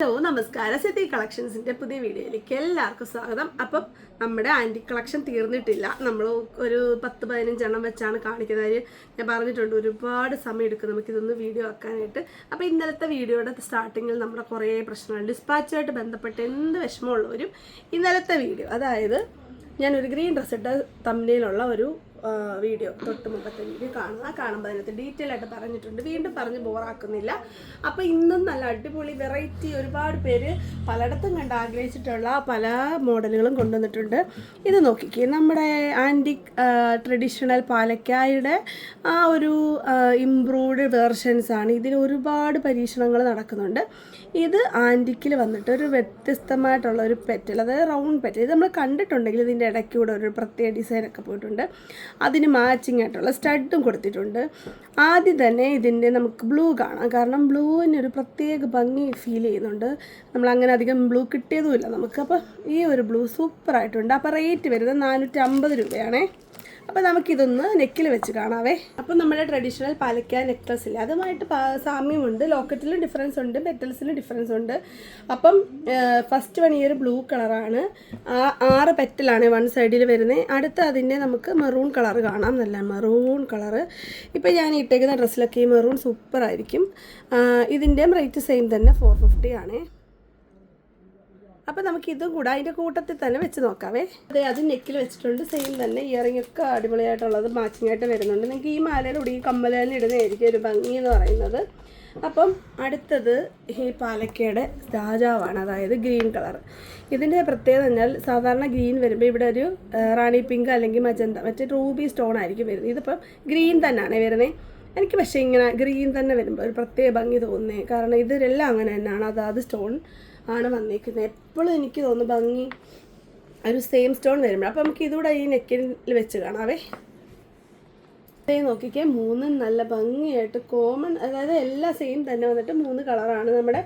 Hello നമസ്കാരം. City കളക്ഷൻസിന്റെ പുതിയ വീഡിയോയിലേക്ക് എല്ലാവർക്കും സ്വാഗതം. അപ്പം നമ്മുടെ ആന്റി കളക്ഷൻ തീർന്നിട്ടില്ല. നമ്മൾ ഒരു പത്ത് പതിനഞ്ചെണ്ണം വെച്ചാണ് കാണിക്കുന്നത്. ഞാൻ പറഞ്ഞിട്ടുണ്ട് ഒരുപാട് സമയം എടുക്കും നമുക്കിതൊന്ന് വീഡിയോ ആക്കാനായിട്ട്. അപ്പോൾ ഇന്നലത്തെ വീഡിയോയുടെ സ്റ്റാർട്ടിങ്ങിൽ നമ്മുടെ കുറേ പ്രശ്നങ്ങൾ ഡിസ്പാച്ചുമായിട്ട് ബന്ധപ്പെട്ട് എന്ത് വിഷമമുള്ളവരും ഇന്നലത്തെ വീഡിയോ അതായത് ഞാൻ ഒരു ഗ്രീൻ ഡ്രസ്സിട്ട തമ്മിലുള്ള ഒരു വീഡിയോ തൊട്ട് മുമ്പത്തെ വീഡിയോ കാണുക കാണുമ്പോൾ അതിനകത്ത് ഡീറ്റെയിൽ ആയിട്ട് പറഞ്ഞിട്ടുണ്ട്. വീണ്ടും പറഞ്ഞ് ബോറാക്കുന്നില്ല അപ്പോൾ ഇന്നും നല്ല അടിപൊളി വെറൈറ്റി ഒരുപാട് പേര് പലയിടത്തും കണ്ട് ആഗ്രഹിച്ചിട്ടുള്ള പല മോഡലുകളും കൊണ്ടുവന്നിട്ടുണ്ട്. ഇത് നോക്കിക്കേ. നമ്മുടെ ആന്റിക് ട്രഡീഷണൽ പാലക്കായുടെ ആ ഒരു ഇംപ്രൂവ്ഡ് വേർഷൻസ് ആണ്. ഇതിന് ഒരുപാട് പരീക്ഷണങ്ങൾ നടക്കുന്നുണ്ട്. ഇത് ആന്റിക്കിൽ വന്നിട്ട് ഒരു വ്യത്യസ്തമായിട്ടുള്ള ഒരു പെറ്റൽ അതായത് റൗണ്ട് പെറ്റൽ ഇത് നമ്മൾ കണ്ടിട്ടുണ്ടെങ്കിൽ ഇതിന്റെ ഇടയ്ക്കൂടെ ഒരു പ്രത്യേക ഡിസൈനൊക്കെ പോയിട്ടുണ്ട്. അതിന് മാച്ചിങ് ആയിട്ടുള്ള സ്റ്റഡും കൊടുത്തിട്ടുണ്ട്. ആദ്യം തന്നെ ഇതിന്റെ നമുക്ക് ബ്ലൂ കാണാം. കാരണം ബ്ലൂവിന് ഒരു പ്രത്യേക ഭംഗി ഫീൽ ചെയ്യുന്നുണ്ട്. നമ്മൾ അങ്ങനെ അധികം ബ്ലൂ കിട്ടിയതുമില്ല നമുക്ക്. അപ്പോൾ ഈ ഒരു ബ്ലൂ സൂപ്പറായിട്ടുണ്ട് അപ്പോൾ റേറ്റ് വരുന്നത് നാനൂറ്റി അമ്പത് രൂപയാണേ. അപ്പോൾ നമുക്കിതൊന്ന് നെക്കിൽ വെച്ച് കാണാവേ. അപ്പോൾ നമ്മുടെ ട്രഡീഷണൽ പാലക്ക നെക്ലസ് ഇല്ല? അതുമായിട്ട് സാമ്യമുണ്ട്. ലോക്കറ്റിലും ഡിഫറൻസ് ഉണ്ട്. പെറ്റൽസിലും ഡിഫറൻസ് ഉണ്ട്. അപ്പം ഫസ്റ്റ് വൺ ഈ ഒരു ബ്ലൂ കളറാണ് ആറ് പെറ്റലാണ് വൺ സൈഡിൽ വരുന്നത് അടുത്ത അതിന്റെ നമുക്ക് മെറൂൺ കളർ കാണാം നല്ല മെറൂൺ കളർ ഇപ്പോൾ ഞാൻ ഇട്ടേക്കുന്ന ഡ്രസ്സിലൊക്കെ ഈ മെറൂൺ സൂപ്പറായിരിക്കും ഇതിന്റെയും റേറ്റ് സെയിം തന്നെ ഫോർ ഫിഫ്റ്റി ആണേ. അപ്പോൾ നമുക്ക് ഇതും കൂടെ അതിന്റെ കൂട്ടത്തിൽ തന്നെ വെച്ച് നോക്കാവേ. അതെ അത് നെക്കിൽ വെച്ചിട്ടുണ്ട്. സെയിം തന്നെ. ഇയറിംഗ് ഒക്കെ അടിപൊളിയായിട്ടുള്ളത് മാച്ചിങ് ആയിട്ട് വരുന്നുണ്ട്. നിങ്ങൾക്ക് ഈ മാലയുടെ കൂടി ഈ കമ്മലേനെ ഇടുന്നതായിരിക്കും ഒരു ഭംഗി എന്ന് പറയുന്നത്. അപ്പം അടുത്തത് ഈ പാലക്കയുടെ രാജാവാണ്. അതായത് ഗ്രീൻ കളർ ഇതിന്റെ പ്രത്യേകത എന്നാൽ സാധാരണ ഗ്രീൻ വരുമ്പോൾ ഇവിടെ ഒരു റാണി പിങ്ക് അല്ലെങ്കിൽ മജന്ത മറ്റേ റൂബി സ്റ്റോൺ ആയിരിക്കും വരുന്നത്. ഇതിപ്പം ഗ്രീൻ തന്നെയാണ് വരുന്നത് എനിക്ക് പക്ഷേ ഇങ്ങനെ ഗ്രീൻ തന്നെ വരുമ്പോൾ ഒരു പ്രത്യേക ഭംഗി തോന്നുന്നത് കാരണം ഇതിലെല്ലാം അങ്ങനെ തന്നെയാണ്. അതാത് സ്റ്റോൺ ആണ് വന്നിരിക്കുന്നത് എപ്പോഴും എനിക്ക് തോന്നുന്നു ഭംഗി ഒരു സെയിം സ്റ്റോൺ വരുമ്പോൾ അപ്പോൾ നമുക്ക് ഇതുകൂടെ ഈ നെക്കിൽ വെച്ച് കാണാവേ. ഇതേ നോക്കിക്കേ മൂന്നും നല്ല ഭംഗിയായിട്ട് കോമൺ അതായത് എല്ലാ സെയിം തന്നെ വന്നിട്ട് മൂന്ന് കളറാണ് നമ്മുടെ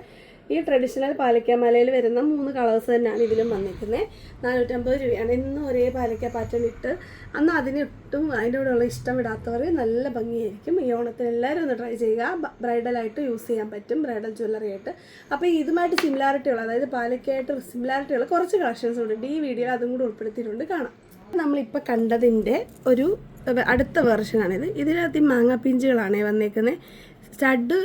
ഈ ട്രഡീഷണൽ പാലക്കാമലയിൽ വരുന്ന മൂന്ന് കളേഴ്സ് തന്നെയാണ് ഇതിലും വന്നിരിക്കുന്നത് നാനൂറ്റമ്പത് രൂപയാണ്. എന്നും ഒരേ പാലക്ക പാറ്റേൺ ഇട്ട് അന്ന് അതിനൊട്ടും അതിന്റെ കൂടെയുള്ള ഇഷ്ടം ഇടാത്തവർ നല്ല ഭംഗിയായിരിക്കും. ഈ ഓണത്തിന് എല്ലാവരും ഒന്ന് ട്രൈ ചെയ്യുക. ബ്രൈഡലായിട്ട് യൂസ് ചെയ്യാൻ പറ്റും. ബ്രൈഡൽ ജ്വല്ലറി ആയിട്ട്. അപ്പോൾ ഇതുമായിട്ട് സിമിലാരിറ്റിയുള്ള അതായത് പാലക്കയായിട്ട് സിമിലാരിറ്റിയുള്ള കുറച്ച് കളക്ഷൻസ് ഉണ്ട്. ഈ വീഡിയോയിൽ അതും കൂടി ഉൾപ്പെടുത്തിയിട്ടുണ്ട്. കാണാം. നമ്മളിപ്പോൾ കണ്ടതിന്റെ ഒരു അടുത്ത വെർഷനാണിത് ഇതിനകത്ത് ഈ മാങ്ങാപ്പിഞ്ചുകളാണ് വന്നേക്കുന്നത് സ്റ്റഡ്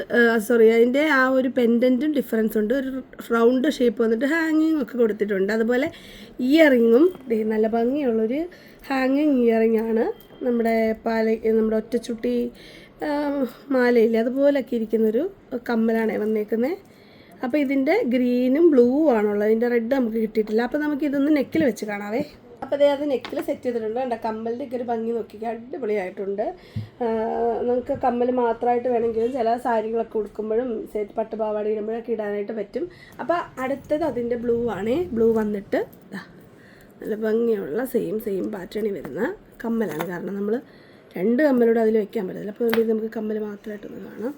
സോറി അതിന്റെ ആ ഒരു പെൻഡന്റും ഡിഫറൻസ് ഉണ്ട്. ഒരു റൗണ്ട് ഷേപ്പ് വന്നിട്ട് ഹാങ്ങിങ് ഒക്കെ കൊടുത്തിട്ടുണ്ട്. അതുപോലെ ഇയറിങ്ങും നല്ല ഭംഗിയുള്ളൊരു ഹാങ്ങിങ് ഇയറിങ് ആണ് നമ്മുടെ പാല നമ്മുടെ ഒറ്റച്ചുട്ടി മാലയിൽ മാലയില്ലേ അതുപോലൊക്കെ ഇരിക്കുന്നൊരു കമ്മലാണ് വന്നേക്കുന്നത് അപ്പോൾ ഇതിന്റെ ഗ്രീനും ബ്ലൂ ആണുള്ളത്. ഇതിന്റെ റെഡ് നമുക്ക് കിട്ടിയിട്ടില്ല. അപ്പോൾ നമുക്ക് ഇതൊന്ന് നെക്കിൽ വെച്ച് കാണാവേ. അപ്പോൾ അതേ അത് നെക്കിൽ സെറ്റ് ചെയ്തിട്ടുണ്ട്. കണ്ട? കമ്മലിന്റെ ഒക്കെ ഒരു ഭംഗി നോക്കി അടിപൊളിയായിട്ടുണ്ട്. നമുക്ക് കമ്മൽ മാത്രമായിട്ട് വേണമെങ്കിലും ചില സാരികളൊക്കെ ഉടുക്കുമ്പോഴും സെറ്റ് പട്ടുപാവാട ഇടുമ്പോഴൊക്കെ ഇടാനായിട്ട് പറ്റും. അപ്പോൾ അടുത്തത് അതിന്റെ ബ്ലൂ ആണ്. ബ്ലൂ വന്നിട്ട് നല്ല ഭംഗിയുള്ള സെയിം സെയിം പാറ്റേണി വരുന്ന കമ്മലാണ്. കാരണം നമ്മൾ രണ്ട് കമ്മലൂടെ അതിൽ വെക്കാൻ പറ്റില്ല അപ്പോൾ അതുകൊണ്ട് നമുക്ക് കമ്മൽ മാത്രമായിട്ടൊന്ന് കാണാം.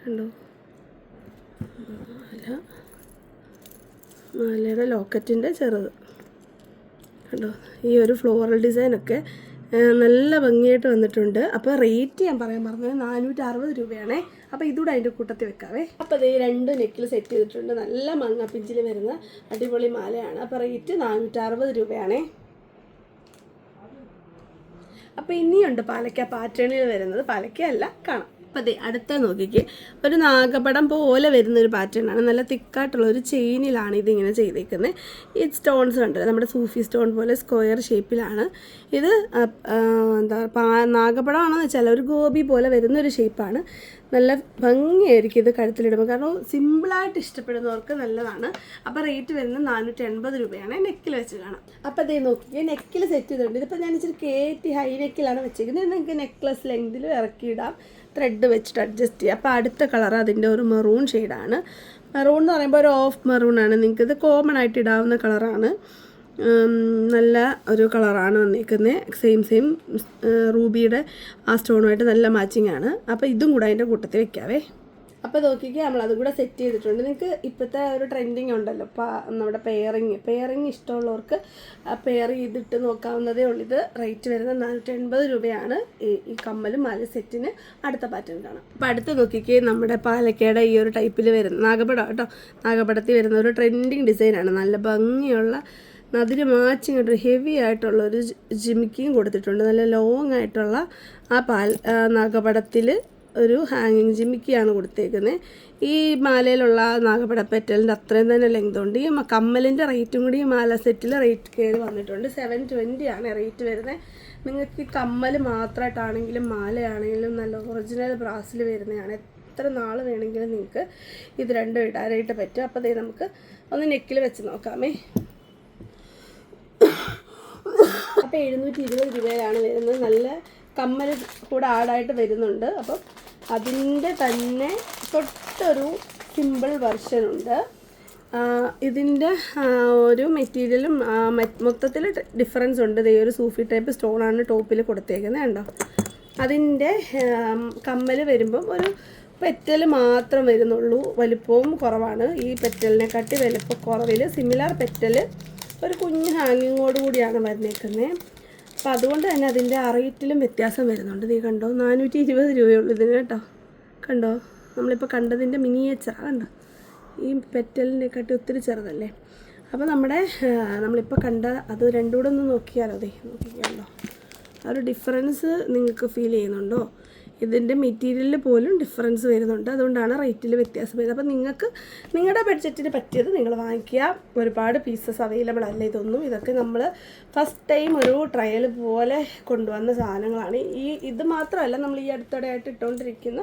കണ്ടോ? മാല. മാലയുടെ ലോക്കറ്റിന്റെ ചെറുത്. കണ്ടോ? ഈ ഒരു ഫ്ലോറൽ ഡിസൈനൊക്കെ നല്ല ഭംഗിയായിട്ട് വന്നിട്ടുണ്ട്. അപ്പോൾ റേറ്റ് ഞാൻ പറയാൻ പറഞ്ഞത് നാനൂറ്റി അറുപത് രൂപയാണേ. അപ്പോൾ ഇതുകൂടെ അതിന്റെ കൂട്ടത്തിൽ വെക്കാവേ. അപ്പോൾ ഈ രണ്ട് നെക്കിൽ സെറ്റ് ചെയ്തിട്ടുണ്ട്. നല്ല മങ്ങപ്പിഞ്ചിൽ വരുന്ന അടിപൊളി മാലയാണ്. അപ്പോൾ റേറ്റ് നാനൂറ്റി അറുപത് രൂപയാണേ. അപ്പോൾ ഇനിയുണ്ട് പാലക്ക പാറ്റേണിൽ വരുന്നത്. പാലക്കയല്ല കാണാം. അതെ അടുത്ത നോക്കിക്ക്. ഒരു നാഗപടം പോലെ വരുന്ന ഒരു പാറ്റേൺ ആണ്. നല്ല തിക്കായിട്ടുള്ള ഒരു ചെയിനിലാണ് ഇതിങ്ങനെ ചെയ്തേക്കുന്നത് ഈ സ്റ്റോൺസ് ഉണ്ട് നമ്മുടെ സൂഫി സ്റ്റോൺ പോലെ സ്ക്വയർ ഷേപ്പിലാണ് ഇത് എന്താ നാഗപടമാണെന്ന് വെച്ചാൽ ഒരു ഗോപി പോലെ വരുന്ന ഒരു ഷേപ്പാണ് നല്ല ഭംഗിയായിരിക്കും ഇത് കഴുത്തിലിടുമ്പോൾ. കാരണം സിമ്പിളായിട്ട് ഇഷ്ടപ്പെടുന്നവർക്ക് നല്ലതാണ്. അപ്പോൾ റേറ്റ് വരുന്നത് നാനൂറ്റി എൺപത് രൂപയാണ്. നെക്കിൽ വെച്ച് കാണാം. അപ്പോൾ അതേ നോക്കിയേ നെക്കിൽ സെറ്റ് ചെയ്തിട്ടുണ്ട്. ഇതിപ്പോൾ ഞാൻ ഇച്ചിരി കയറ്റി ഹൈ നെക്കിലാണ് വെച്ചിരിക്കുന്നത്. നിങ്ങൾക്ക് നെക്ലസ് ലെങ്തിൽ ഇറക്കിയിടാം ത്രെഡ് വെച്ചിട്ട് അഡ്ജസ്റ്റ് ചെയ്യാം. അപ്പോൾ അടുത്ത കളർ അതിന്റെ ഒരു മെറൂൺ ഷെയ്ഡാണ് മെറൂൺ എന്ന് പറയുമ്പോൾ ഒരു ഓഫ് മെറൂൺ ആണ്. നിങ്ങൾക്ക് ഇത് കോമൺ ആയിട്ട് ഇടാവുന്ന കളറാണ് നല്ല ഒരു കളറാണ് വന്നിരിക്കുന്നത്. സെയിം സെയിം റൂബിയുടെ ആ സ്റ്റോണുമായിട്ട് നല്ല മാച്ചിങ് ആണ്. അപ്പോൾ ഇതും കൂടെ അതിന്റെ കൂട്ടത്തിൽ വെക്കാവേ. അപ്പോൾ നോക്കിക്ക് നമ്മൾ അതും കൂടെ സെറ്റ് ചെയ്തിട്ടുണ്ട്. നിങ്ങൾക്ക് ഇപ്പോഴത്തെ ഒരു ട്രെൻഡിങ് ഉണ്ടല്ലോ. പാ നമ്മുടെ പെയറിങ് പെയറിങ് ഇഷ്ടമുള്ളവർക്ക് പെയർ ചെയ്തിട്ട് നോക്കാവുന്നതേ ഉള്ളൂ. ഇത് റേറ്റ് വരുന്നത് നാനൂറ്റി എൺപത് രൂപയാണ്. ഈ ഈ കമ്മലും മാല സെറ്റിന് അടുത്ത പാറ്റേൺ കാണാം. അപ്പോൾ അടുത്ത് നോക്കിക്കേ നമ്മുടെ പാലക്കയുടെ ഈ ഒരു ടൈപ്പിൽ വരുന്ന നാഗപടം കേട്ടോ. നാഗപടത്തിൽ വരുന്ന ഒരു ട്രെൻഡിങ് ഡിസൈനാണ് നല്ല ഭംഗിയുള്ള അതിന് മാച്ചിങ് ആയിട്ട് ഹെവി ആയിട്ടുള്ള ഒരു ജിമിക്കിയും കൊടുത്തിട്ടുണ്ട്. നല്ല ലോങ് ആയിട്ടുള്ള ആ പാൽ നാഗപടത്തിൽ ഒരു ഹാങ്ങിങ് ജിമിക്കിയാണ് കൊടുത്തേക്കുന്നത് ഈ മാലയിലുള്ള നാഗപട പെറ്റലിന്റെ അത്രയും തന്നെ ലെങ്ത് ഉണ്ട്. ഈ കമ്മലിന്റെ റേറ്റും കൂടി ഈ മാല സെറ്റിൽ റേറ്റ് കയറി വന്നിട്ടുണ്ട്. സെവൻ ട്വന്റി ആണ് റേറ്റ് വരുന്നത് നിങ്ങൾക്ക് ഈ കമ്മൽ മാത്രമായിട്ടാണെങ്കിലും മാലയാണെങ്കിലും നല്ല ഒറിജിനൽ ബ്രാസിൽ വരുന്നതാണ്. എത്ര നാൾ വേണമെങ്കിലും നിങ്ങൾക്ക് ഇത് രണ്ടും ഇടാനായിട്ട് പറ്റും. അപ്പോൾ നമുക്ക് ഒന്ന് നെക്കിൽ വെച്ച് നോക്കാമേ. അപ്പോൾ എഴുന്നൂറ്റി ഇരുപത് രൂപയിലാണ് വരുന്നത്. നല്ല കമ്മൽ കൂടെ ആടായിട്ട് വരുന്നുണ്ട്. അപ്പം അതിന്റെ തന്നെ തൊട്ടൊരു സിമ്പിൾ വെർഷനുണ്ട് ഇതിന്റെ ഒരു മെറ്റീരിയലും മൊത്തത്തിൽ ഡിഫറൻസ് ഉണ്ട്. ദേ ഒരു സൂഫി ടൈപ്പ് സ്റ്റോണാണ് ടോപ്പിൽ കൊടുത്തേക്കുന്നത് കണ്ടോ? അതിന്റെ കമ്മൽ വരുമ്പം ഒരു പെറ്റൽ മാത്രം വരുന്നുള്ളൂ. വലിപ്പവും കുറവാണ്. ഈ പെറ്റലിനെക്കാട്ടി വലിപ്പ കുറവിൽ സിമിലർ പെറ്റൽ ഒരു കുഞ്ഞ് ഹാങ്ങിങ്ങോട് കൂടിയാണ് വന്നേക്കുന്നത് അപ്പം അതുകൊണ്ട് തന്നെ അതിന്റെ റേറ്റിലും വ്യത്യാസം വരുന്നുണ്ട്. നീ കണ്ടോ നാനൂറ്റി ഇരുപത് രൂപയുള്ളൂ ഇതിന് കേട്ടോ. കണ്ടോ നമ്മളിപ്പോൾ കണ്ടതിന്റെ മിനിയേച്ചർ കണ്ടോ? ഈ പെറ്റലിനെക്കാട്ടി ഒത്തിരി ചെറുതല്ലേ? അപ്പോൾ നമ്മുടെ നമ്മളിപ്പോൾ കണ്ട അത് രണ്ടും കൂടെ ഒന്ന് നോക്കിയാലോ അതെ നോക്കിയാലോ ആ ഒരു ഡിഫറൻസ് നിങ്ങൾക്ക് ഫീൽ ചെയ്യുന്നുണ്ടോ? ഇതിന്റെ മെറ്റീരിയലിൽ പോലും ഡിഫറൻസ് വരുന്നുണ്ട്. അതുകൊണ്ടാണ് റേറ്റിൽ വ്യത്യാസം വരുന്നത്. അപ്പോൾ നിങ്ങൾക്ക് നിങ്ങളുടെ ബഡ്ജറ്റിന് പറ്റിയത് നിങ്ങൾ വാങ്ങിക്കുക. ഒരുപാട് പീസസ് അവൈലബിൾ അല്ല ഇതൊന്നും. ഇതൊക്കെ നമ്മൾ ഫസ്റ്റ് ടൈം ഒരു ട്രയൽ പോലെ കൊണ്ടുവന്ന സാധനങ്ങളാണ്. ഈ ഇത് മാത്രമല്ല നമ്മൾ ഈ അടുത്തിടെയായിട്ട് ഇട്ടുകൊണ്ടിരിക്കുന്ന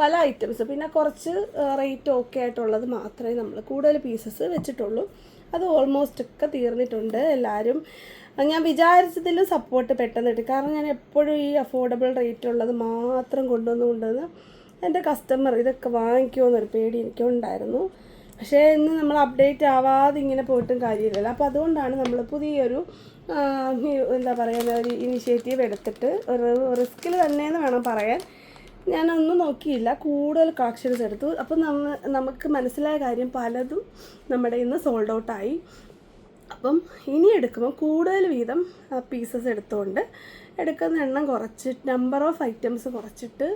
പല ഐറ്റംസ് പിന്നെ കുറച്ച് റേറ്റ് ഓക്കെ ആയിട്ടുള്ളത് മാത്രമേ നമ്മൾ കൂടുതൽ പീസസ് വെച്ചിട്ടുള്ളൂ. അത് ഓൾമോസ്റ്റ് ഒക്കെ തീർന്നിട്ടുണ്ട്. എല്ലാവരും ഞാൻ വിചാരിച്ചതിലും സപ്പോർട്ട് പെട്ടെന്ന് കിട്ടി കാരണം ഞാൻ എപ്പോഴും ഈ അഫോർഡബിൾ റേറ്റ് ഉള്ളത് മാത്രം കൊണ്ടുവന്ന് കൊണ്ടുവന്ന് എന്റെ കസ്റ്റമർ ഇതൊക്കെ വാങ്ങിക്കുമെന്നൊരു പേടി എനിക്കുണ്ടായിരുന്നു. പക്ഷേ ഇന്ന് നമ്മൾ അപ്ഡേറ്റ് ആവാതെ ഇങ്ങനെ പോയിട്ടും കാര്യമില്ലല്ലോ. അപ്പോൾ അതുകൊണ്ടാണ് നമ്മൾ പുതിയൊരു എന്താ പറയുക ഒരു ഇനിഷ്യേറ്റീവ് എടുത്തിട്ട് ഒരു റിസ്കിൽ തന്നെയെന്ന് വേണം പറയാൻ. ഞാനൊന്നും നോക്കിയില്ല. കൂടുതൽ കളക്ഷൻസ് എടുത്തു. അപ്പോൾ നമുക്ക് മനസ്സിലായ കാര്യം പലതും നമ്മുടെ ഇന്ന് സോൾഡ് ഔട്ടായി അപ്പം ഇനി എടുക്കുമ്പോൾ കൂടുതൽ വീതം പീസസ് എടുത്തുകൊണ്ട് എടുക്കുന്ന എണ്ണം കുറച്ച് നമ്പർ ഓഫ് ഐറ്റംസ് കുറച്ചിട്ട്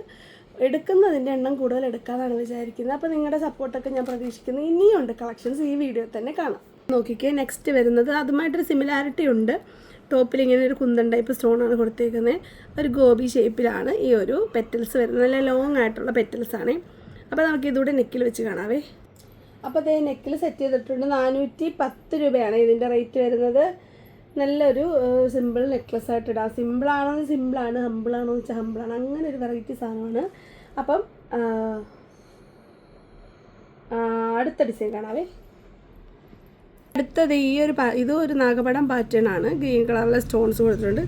എടുക്കുന്നതിന്റെ എണ്ണം കൂടുതൽ എടുക്കാമെന്നാണ് വിചാരിക്കുന്നത്. അപ്പോൾ നിങ്ങളുടെ സപ്പോർട്ടൊക്കെ ഞാൻ പ്രതീക്ഷിക്കുന്നു. ഇനിയുണ്ട് കളക്ഷൻസ് ഈ വീഡിയോ തന്നെ കാണാം. നോക്കിക്കേ നെക്സ്റ്റ് വരുന്നത് അതുമായിട്ടൊരു സിമിലാരിറ്റി ഉണ്ട്. ടോപ്പിൽ ഇങ്ങനെ ഒരു കുന്തൻ ടൈപ്പ് സ്റ്റോൺ ആണ് കൊടുത്തേക്കുന്നത് ഒരു ഗോപി ഷേപ്പിലാണ് ഈ ഒരു പെറ്റൽസ് വരുന്നത്. നല്ല ലോങ് ആയിട്ടുള്ള പെറ്റൽസ് ആണ്. അപ്പോൾ നമുക്ക് ഇതുകൂടെ നെക്കിൽ വെച്ച് കാണാവേ. അപ്പോൾ അതേ നെക്കിൽ സെറ്റ് ചെയ്തിട്ടുണ്ട്. നാനൂറ്റി പത്ത് രൂപയാണ് ഇതിന്റെ റേറ്റ് വരുന്നത്. നല്ലൊരു സിമ്പിൾ നെക്ലസ് ആയിട്ട് ഇടാം. സിമ്പിളാണോ സിമ്പിളാണ് ഹമ്പിളാണോ എന്ന് വെച്ചാൽ ഹമ്പിളാണ് അങ്ങനെ ഒരു വെറൈറ്റി സാധനമാണ്. അപ്പം അടുത്ത ഡിസൈൻ കാണാവേ. അടുത്തത് ഈ ഒരു ഇത് ഒരു നാഗപടം പാറ്റേൺ ആണ്. ഗ്രീൻ കളറിലെ സ്റ്റോൺസ് കൊടുത്തിട്ടുണ്ട്.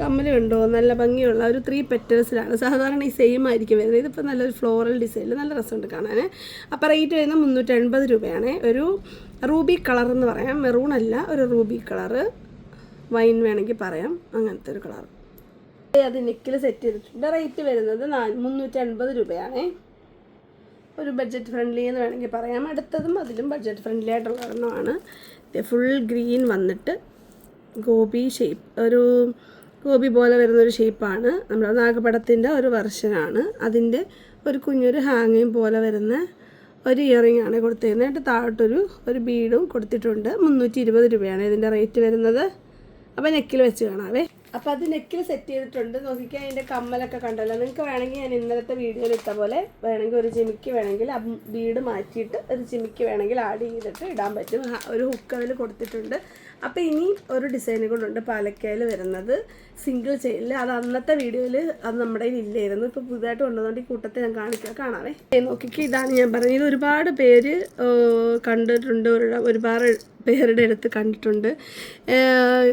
കമ്മൽ ഉണ്ടോ നല്ല ഭംഗിയുള്ള ഒരു ത്രീ പെറ്റേഴ്സിലാണ് സാധാരണ ഈ സെയിം ആയിരിക്കും വരുന്നത്. ഇതിപ്പോൾ നല്ലൊരു ഫ്ലോറൽ ഡിസൈനിൽ നല്ല രസമുണ്ട് കാണാൻ അപ്പോൾ റേറ്റ് വരുന്നത് മുന്നൂറ്റി എൺപത് രൂപയാണ്. ഒരു റൂബി കളർ എന്ന് പറയാം. മെറൂൺ അല്ല ഒരു റൂബി കളറ് വൈൻ വേണമെങ്കിൽ പറയാം. അങ്ങനത്തെ ഒരു കളർ അത് നെക്കിൽ സെറ്റ് ചെയ്തിട്ടുണ്ട്. റേറ്റ് വരുന്നത് നാ മുന്നൂറ്റി അൻപത് രൂപയാണേ. ഒരു ബഡ്ജറ്റ് ഫ്രണ്ട്ലി എന്ന് വേണമെങ്കിൽ പറയാം. അടുത്തതും അതിലും ബഡ്ജറ്റ് ഫ്രണ്ട്ലി ആയിട്ടുള്ള ഒരെണ്ണമാണ്. ഫുൾ ഗ്രീൻ വന്നിട്ട് ഗോപി ഷേപ്പ് ഒരു ഗോപി പോലെ വരുന്നൊരു ഷേപ്പാണ് നമ്മുടെ നാഗപടത്തിന്റെ ഒരു വെർഷനാണ് അതിന്റെ ഒരു കുഞ്ഞൊരു ഹാങ്ങിങ് പോലെ വരുന്ന ഒരു ഇയറിംഗ് ആണ് കൊടുത്തിരുന്നത്. എന്നിട്ട് താഴോട്ടൊരു ഒരു ബീഡും കൊടുത്തിട്ടുണ്ട്. മുന്നൂറ്റി ഇരുപത് രൂപയാണ് ഇതിന്റെ റേറ്റ് വരുന്നത്. അപ്പോൾ നെക്കിൽ വെച്ച് കാണാവേ. അപ്പോൾ അത് നെക്കിൽ സെറ്റ് ചെയ്തിട്ടുണ്ട്. നോക്കിക്കാൻ അതിന്റെ കമ്മലൊക്കെ കണ്ടല്ലോ. നിങ്ങൾക്ക് വേണമെങ്കിൽ ഞാൻ ഇന്നലത്തെ വീഡിയോയിൽ ഇട്ട പോലെ വേണമെങ്കിൽ ഒരു ചിമിക്ക് വേണമെങ്കിൽ ബീഡ് മാറ്റിയിട്ട് ഒരു ചിമിക്ക് വേണമെങ്കിൽ ആഡ് ചെയ്തിട്ട് ഇടാൻ പറ്റും. ഒരു ഹുക്ക് അതിൽ കൊടുത്തിട്ടുണ്ട്. അപ്പോൾ ഇനി ഒരു ഡിസൈൻ കൊണ്ടുണ്ട് പാലക്കയിൽ വരുന്നത്. സിംഗിൾ ചെയിനിൽ അത് അന്നത്തെ വീഡിയോയിൽ അത് നമ്മുടെ ഇല്ലായിരുന്നു. ഇപ്പോൾ പുതുതായിട്ട് കൊണ്ടുവന്നുകൊണ്ട് ഈ കൂട്ടത്തിൽ ഞാൻ കാണിക്കാം കാണാവേ. നോക്കിക്കേ ഇതാണ് ഞാൻ പറഞ്ഞത്. ഒരുപാട് പേര് കണ്ടിട്ടുണ്ട്. ഒരുപാട് പേരുടെ അടുത്ത് കണ്ടിട്ടുണ്ട്.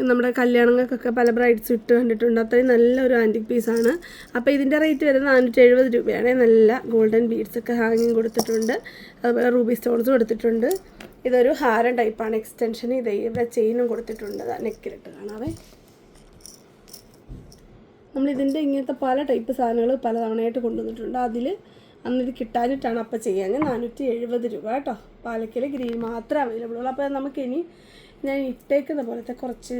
നമ്മുടെ കല്യാണങ്ങൾക്കൊക്കെ പല ബ്രൈഡ്സ് ഇട്ട് കണ്ടിട്ടുണ്ട്. അത്രയും നല്ലൊരു ആന്റിക് പീസാണ് അപ്പോൾ ഇതിന്റെ റേറ്റ് വരുന്നത് നാനൂറ്റി എഴുപത് രൂപയാണ്. നല്ല ഗോൾഡൻ ബീഡ്സൊക്കെ ഹാങ്ങിങ് കൊടുത്തിട്ടുണ്ട്. അതുപോലെ റൂബി സ്റ്റോൺസ് കൊടുത്തിട്ടുണ്ട്. ഇതൊരു ഹാരം ടൈപ്പാണ്. എക്സ്റ്റൻഷൻ ഇത് ഇവിടെ ചെയിനും കൊടുത്തിട്ടുണ്ട്. നെക്കിലിട്ട് കാണാവേ. നമ്മൾ ഇതിന്റെ ഇങ്ങനത്തെ പല ടൈപ്പ് സാധനങ്ങൾ പല തവണയായിട്ട് കൊണ്ടുവന്നിട്ടുണ്ട്. അതിൽ അന്ന് ഇത് കിട്ടാനിട്ടാണ് അപ്പം ചെയ്യാൻ നാനൂറ്റി എഴുപത് രൂപ കേട്ടോ. പാലക്കൽ ഗ്രീൻ മാത്രമേ അവൈലബിൾ ഉള്ളൂ. അപ്പോൾ നമുക്കിനി ഞാൻ ഇട്ടേക്കുന്ന പോലത്തെ കുറച്ച്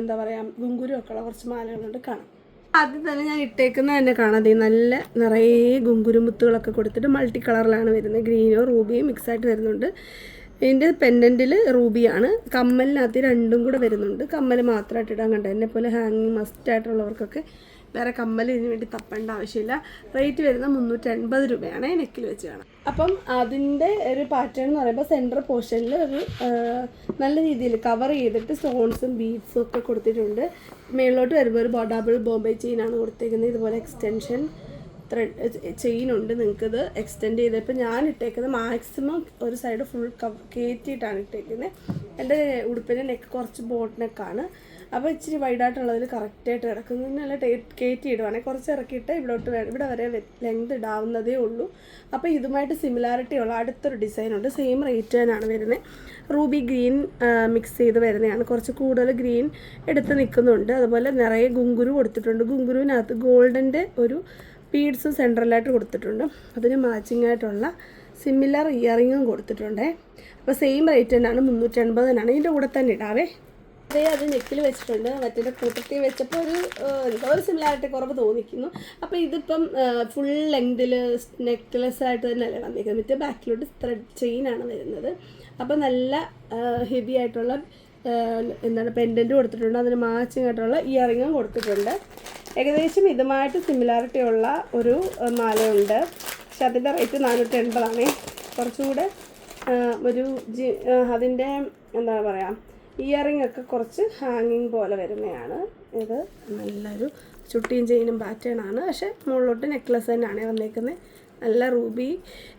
എന്താ പറയുക ഗുങ്കുരു ഒക്കെ ഉള്ള കുറച്ച് മാലകളുണ്ട് കാണാം. ആദ്യം തന്നെ ഞാൻ ഇട്ടേക്കുന്ന തന്നെ കാണാതെ നല്ല നിറയെ ഗുങ്കുരുമുത്തുകളൊക്കെ കൊടുത്തിട്ട് മൾട്ടി കളറിലാണ് വരുന്നത്. ഗ്രീനോ റൂബിയും മിക്സ് ആയിട്ട് വരുന്നുണ്ട്. ഇതിന്റെ പെൻഡന്റിൽ റൂബിയാണ് കമ്മലിനകത്ത് രണ്ടും കൂടെ വരുന്നുണ്ട്. കമ്മൽ മാത്രമായിട്ട് ഇടാൻ കണ്ടത്. എന്നെ പോലെ ഹാങ്ങിങ് മസ്റ്റ് ആയിട്ടുള്ളവർക്കൊക്കെ വേറെ കമ്മൽ ഇതിന് വേണ്ടി തപ്പേണ്ട ആവശ്യമില്ല. റേറ്റ് വരുന്നത് മുന്നൂറ്റി അൻപത് രൂപയാണ് നെക്കിൽ വെച്ച് കാണാം. അപ്പം അതിന്റെ ഒരു പാറ്റേൺ എന്ന് പറയുമ്പോൾ സെന്റർ പോർഷനിൽ ഒരു നല്ല രീതിയിൽ കവർ ചെയ്തിട്ട് സ്റ്റോൺസും ബീഡ്സും ഒക്കെ കൊടുത്തിട്ടുണ്ട്. മേളിലോട്ട് വരുമ്പോൾ ഒരു ഡബിൾ ബോംബെ ചെയിനാണ് കൊടുത്തേക്കുന്നത്. ഇതുപോലെ എക്സ്റ്റൻഷൻ ത്രെഡ് ചെയിൻ ഉണ്ട് നിങ്ങൾക്കിത് എക്സ്റ്റെൻഡ് ചെയ്ത്. ഇപ്പം ഞാൻ ഇട്ടേക്കുന്നത് മാക്സിമം ഒരു സൈഡ് ഫുൾ കവ കയറ്റിയിട്ടാണ് ഇട്ടേക്കുന്നത്. എന്റെ ഉടുപ്പിന്റെ നെക്ക് കുറച്ച് ബോട്ട് നെക്കാണ് അപ്പോൾ ഇച്ചിരി വൈഡായിട്ടുള്ളതിൽ കറക്റ്റായിട്ട് കിടക്കുന്നു നല്ല കയറ്റി ഇടുവാണെങ്കിൽ കുറച്ച് ഇറക്കിയിട്ട് ഇവിടോട്ട് ഇവിടെ വരെ ലെങ്ത് ഇടാവുന്നതേ ഉള്ളൂ. അപ്പോൾ ഇതുമായിട്ട് സിമിലാരിറ്റി ഉള്ള അടുത്തൊരു ഡിസൈൻ ഉണ്ട്. സെയിം റേറ്റ് തന്നെയാണ് വരുന്നത്. റൂബി ഗ്രീൻ മിക്സ് ചെയ്ത് വരുന്നതാണ്. കുറച്ച് കൂടുതൽ ഗ്രീൻ എടുത്ത് നിൽക്കുന്നുണ്ട്. അതുപോലെ നിറയെ ഗുങ്കുരു കൊടുത്തിട്ടുണ്ട്. ഗുങ്കുരുവിനകത്ത് ഗോൾഡന്റെ ഒരു ബീഡ്സും സെൻട്രലായിട്ട് കൊടുത്തിട്ടുണ്ട്. അതിന് മാച്ചിങ് ആയിട്ടുള്ള സിമിലർ ഇയറിങ്ങും കൊടുത്തിട്ടുണ്ട്. അപ്പോൾ സെയിം റേറ്റ് തന്നെയാണ് മുന്നൂറ്റി മുന്നൂറ്റൻപതിനാണ് ഇതിന്റെ കൂടെ തന്നെ ഇടാവേ. അതേ അത് നെക്കിൽ വെച്ചിട്ടുണ്ട്. മറ്റേ കൂട്ടത്തിൽ വെച്ചപ്പോൾ ഒരു എന്തോ ഒരു സിമിലാരിറ്റി കുറവ് തോന്നിക്കുന്നു. അപ്പോൾ ഇതിപ്പം ഫുൾ ലെങ്തിൽ നെക്ലെസ് ആയിട്ട് തന്നെയല്ലേ വന്നിരിക്കുന്നത് മറ്റേ ബാക്കിലോട്ട് ത്രെഡ് ചെയിൻ ആണ് വരുന്നത്. അപ്പോൾ നല്ല ഹെവി ആയിട്ടുള്ള എന്താണ് പെൻഡന്റ് കൊടുത്തിട്ടുണ്ട്. അതിന് മാച്ചിങ് ആയിട്ടുള്ള ഇയറിങ്ങും കൊടുത്തിട്ടുണ്ട്. ഏകദേശം ഇതുമായിട്ട് സിമിലാരിറ്റി ഉള്ള ഒരു മാലയുണ്ട്. പക്ഷെ അതിന്റെ റേറ്റ് നാനൂറ്റി എൺപതാണേ കുറച്ചുകൂടെ ഒരു ജി അതിന്റെ എന്താ പറയുക ഇയറിംഗ് ഒക്കെ കുറച്ച് ഹാങ്ങിങ് പോലെ വരുന്നതാണ്. ഇത് നല്ലൊരു ചുട്ടിയും ചെയിനും പാറ്റേൺ ആണ്. പക്ഷെ മുകളിലോട്ട് നെക്ലസ് തന്നെയാണ് വന്നേക്കുന്നത് നല്ല റൂബി